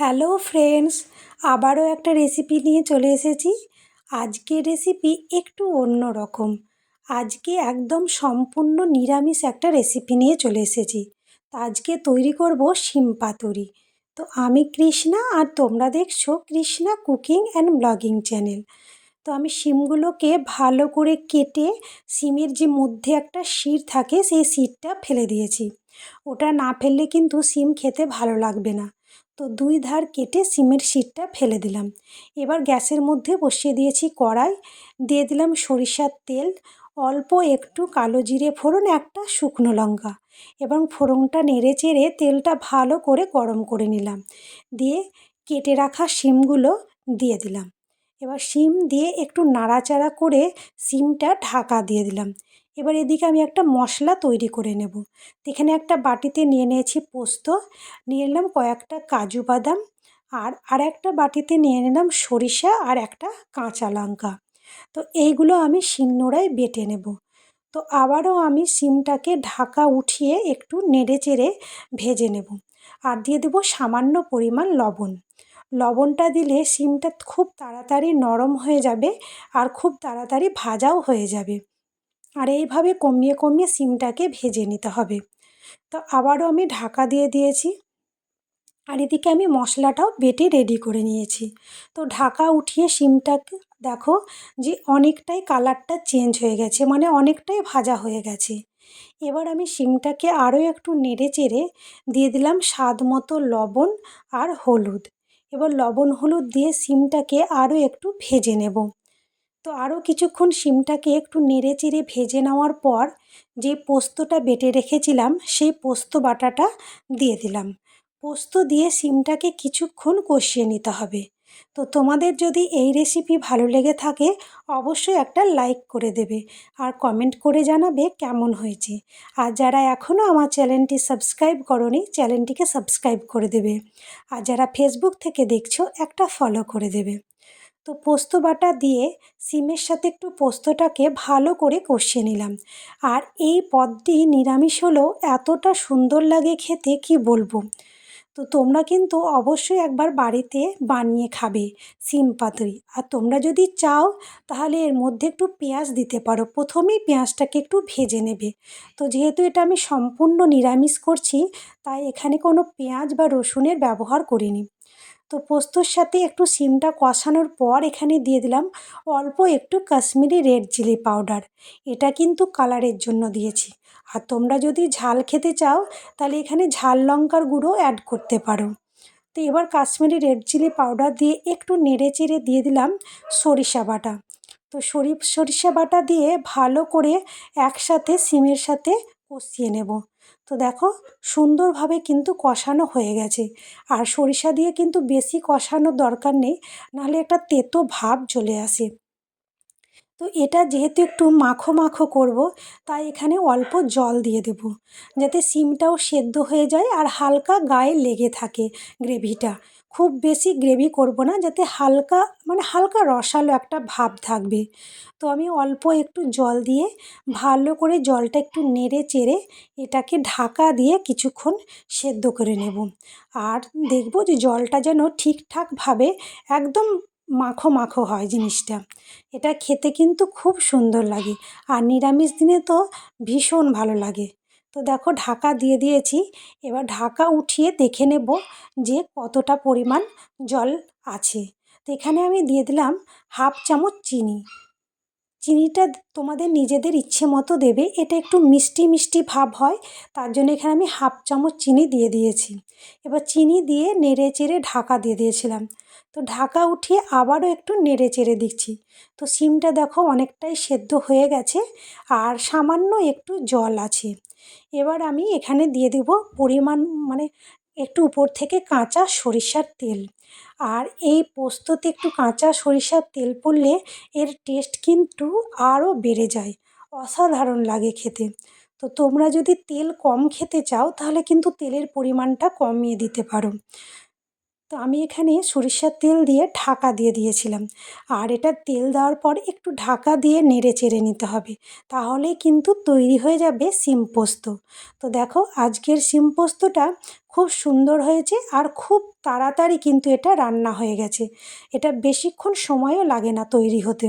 Hello friends আবারও একটা recipe নিয়ে চলে এসেছি। আজকের রেসিপি একটু অন্য রকম। আজকে একদম সম্পূর্ণ নিরামিষ একটা রেসিপি নিয়ে চলে এসেছি। তো আজকে তৈরি করব শিম পাতুরি। তো আমি কৃষ্ণা আর তোমরা দেখছ Krishna cooking and blogging channel. তো আমি শিমগুলোকে ভালো করে কেটে শিমের যে মধ্যে একটা শির থাকে, সেই শিরটা ফেলে দিয়েছি। ওটা না ফেললে কিন্তু শিম খেতে ভালো লাগবে না। তো দুই ধার কেটে সিমের শিটটা ফেলে দিলাম। এবার গ্যাসের মধ্যে বসিয়ে দিয়েছি কড়াই। দিয়ে দিলাম সরিষার তেল। অল্প একটু কালো জিরে ফোড়ন, একটা শুকনো লঙ্কা। এবং ফোড়নটা নেড়ে চেড়ে তেলটা ভালো করে গরম করে নিলাম। দিয়ে কেটে রাখা শিমগুলো দিয়ে দিলাম। এবার শিম দিয়ে একটু নাড়াচাড়া করে শিমটা ঢাকা দিয়ে দিলাম। এবার এদিকে আমি একটা মশলা তৈরি করে নেব। এখানে একটা বাটিতে নিয়ে নিয়েছি পোস্ত, নিয়ে নিলাম কয়েকটা কাজু বাদাম আর আর একটা বাটিতে নিয়ে নিলাম সরিষা আর একটা কাঁচা লঙ্কা। তো এইগুলো আমি শিলনোড়ায় বেটে নেব। তো আবারও আমি সিমটাকে ঢাকা উঠিয়ে একটু নেড়ে চেড়ে ভেজে নেব। আর দিয়ে দেবো সামান্য পরিমাণ লবণ। লবণটা দিলে সিমটা খুব তাড়াতাড়ি নরম হয়ে যাবে আর খুব তাড়াতাড়ি ভাজাও হয়ে যাবে। আর এইভাবে কমিয়ে কমিয়ে সিমটাকে ভেজে নিতে হবে। তো আবারও আমি ঢাকা দিয়ে দিয়েছি। আর এদিকে আমি মশলাটাও বেটে রেডি করে নিয়েছি। তো ঢাকা উঠিয়ে সিমটাকে দেখো যে অনেকটাই কালারটা চেঞ্জ হয়ে গেছে মানে অনেকটাই ভাজা হয়ে গেছে। এবার আমি সিমটাকে আরও একটু নেড়ে চেড়ে দিয়ে দিলাম স্বাদ মতো লবণ আর হলুদ। এবার লবণ হলুদ দিয়ে সিমটাকে আরও একটু ভেজে নেব। তো আরও কিছুক্ষণ শিমটাকে একটু নেড়ে চেড়ে ভেজে নেওয়ার পর যে পোস্তটা বেটে রেখেছিলাম, সেই পোস্ত বাটাটা দিয়ে দিলাম। পোস্ত দিয়ে শিমটাকে কিছুক্ষণ কষিয়ে নিতে হবে। তো তোমাদের যদি এই রেসিপি ভালো লেগে থাকে, অবশ্যই একটা লাইক করে দেবে আর কমেন্ট করে জানাবে কেমন হয়েছে। আর যারা এখনও আমার চ্যানেলটি সাবস্ক্রাইব করনি, চ্যানেলটিকে সাবস্ক্রাইব করে দেবে। আর যারা ফেসবুক থেকে দেখছ, একটা ফলো করে দেবে। তো পোস্ত বাটা দিয়ে সিমের সাথে একটু পোস্তটাকে ভালো করে কষিয়ে নিলাম। আর এই পদটি নিরামিষ হলেও এতটা সুন্দর লাগে খেতে কি বলব? তো তোমরা কিন্তু অবশ্যই একবার বাড়িতে বানিয়ে খাবে সিম পাতুরি। আর তোমরা যদি চাও, তাহলে এর মধ্যে একটু পেঁয়াজ দিতে পারো। প্রথমেই পেঁয়াজটাকে একটু ভেজে নেবে। তো যেহেতু এটা আমি সম্পূর্ণ নিরামিষ করছি, তাই এখানে কোনো পেঁয়াজ বা রসুনের ব্যবহার করিনি। তো পোস্তর সাথে একটু সিমটা কষানোর পর এখানে দিয়ে দিলাম অল্প একটু কাশ্মীরি রেড চিলি পাউডার। এটা কিন্তু কালারের জন্য দিয়েছি। আর তোমরা যদি ঝাল খেতে চাও, তাহলে এখানে ঝাল লঙ্কার গুঁড়ো অ্যাড করতে পারো। তো এবার কাশ্মীরি রেড চিলি পাউডার দিয়ে একটু নেড়ে চেড়ে দিয়ে দিলাম সরিষা বাটা। তো সরি, সরিষা বাটা দিয়ে ভালো করে একসাথে সিমের সাথে কষিয়ে নেব। তো দেখো, সুন্দরভাবে কিন্তু কষানো হয়ে গেছে। আর সরিষা দিয়ে কিন্তু বেশি কষানোর দরকার নেই, নাহলে একটা তেতো ভাব চলে আসে। তো এটা যেহেতু একটু মাখো মাখো করব, তাই এখানে অল্প জল দিয়ে দেব, যাতে সিমটাও সেদ্ধ হয়ে যায় আর হালকা গায়ে লেগে থাকে গ্রেভিটা। খুব বেশি গ্রেভি করব না, যাতে হালকা মানে হালকা রসালো একটা ভাব থাকবে। তো আমি অল্প একটু জল দিয়ে ভালো করে জলটা একটু নেড়ে চেড়ে এটাকে ঢাকা দিয়ে কিছুক্ষণ সেদ্ধ করে নেব। আর দেখব যে জলটা যেন ঠিকঠাকভাবে একদম মাখো মাখো হয় জিনিসটা। এটা খেতে কিন্তু খুব সুন্দর লাগে। আর নিরামিষ দিনে তো ভীষণ ভালো লাগে। তো দেখো ঢাকা দিয়ে দিয়েছি। এবার ঢাকা উঠিয়ে দেখে নেব যে কতটা পরিমাণ জল আছে। তো এখানে আমি দিয়ে দিলাম হাফ চামচ চিনি। চিনিটা তোমাদের নিজেদের ইচ্ছে মতো দেবে। এটা একটু মিষ্টি মিষ্টি ভাব হয়, তার জন্য এখানে আমি হাফ চামচ চিনি দিয়ে দিয়েছি। এবার চিনি দিয়ে নেড়ে চেড়ে ঢাকা দিয়ে দিয়েছিলাম। তো ঢাকা উঠিয়ে আবারও একটু নেড়ে চেড়ে দিচ্ছি। তো সিমটা দেখো অনেকটাই সেদ্ধ হয়ে গেছে, আর সামান্য একটু জল আছে। এবার আমি এখানে দিয়ে দেব পরিমাণ মানে একটু উপর থেকে কাঁচা সরিষার তেল। আর এই পোস্ততে একটু কাঁচা সরিষার তেল পড়লে এর টেস্ট কিন্তু আরও বেড়ে যায়। অসাধারণ লাগে খেতে। তো তোমরা যদি তেল কম খেতে চাও, তাহলে কিন্তু তেলের পরিমাণটা কমিয়ে দিতে পারো। তো আমি এখানে সরিষার তেল দিয়ে ঢাকা দিয়ে দিয়েছিলাম। আর এটা তেল দেওয়ার পর একটু ঢাকা দিয়ে নেড়ে চেড়ে নিতে হবে। তাহলে কিন্তু তৈরি হয়ে যাবে শিম পোস্ত। তো দেখো, আজকের শিম পোস্তটা খুব সুন্দর হয়েছে আর খুব তাড়াতাড়ি কিন্তু এটা রান্না হয়ে গেছে। এটা বেশিক্ষণ সময়ও লাগে না তৈরি হতে।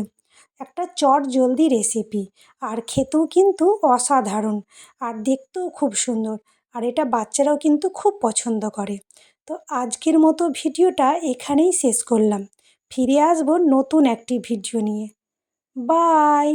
একটা চট জলদি রেসিপি। আর খেতেও কিন্তু অসাধারণ। আর দেখতেও খুব সুন্দর। আর এটা বাচ্চারাও কিন্তু খুব পছন্দ করে। তো আজকের মতো ভিডিওটা এখানেই শেষ করলাম। ফিরে আসব নতুন একটি ভিডিও নিয়ে। বাই!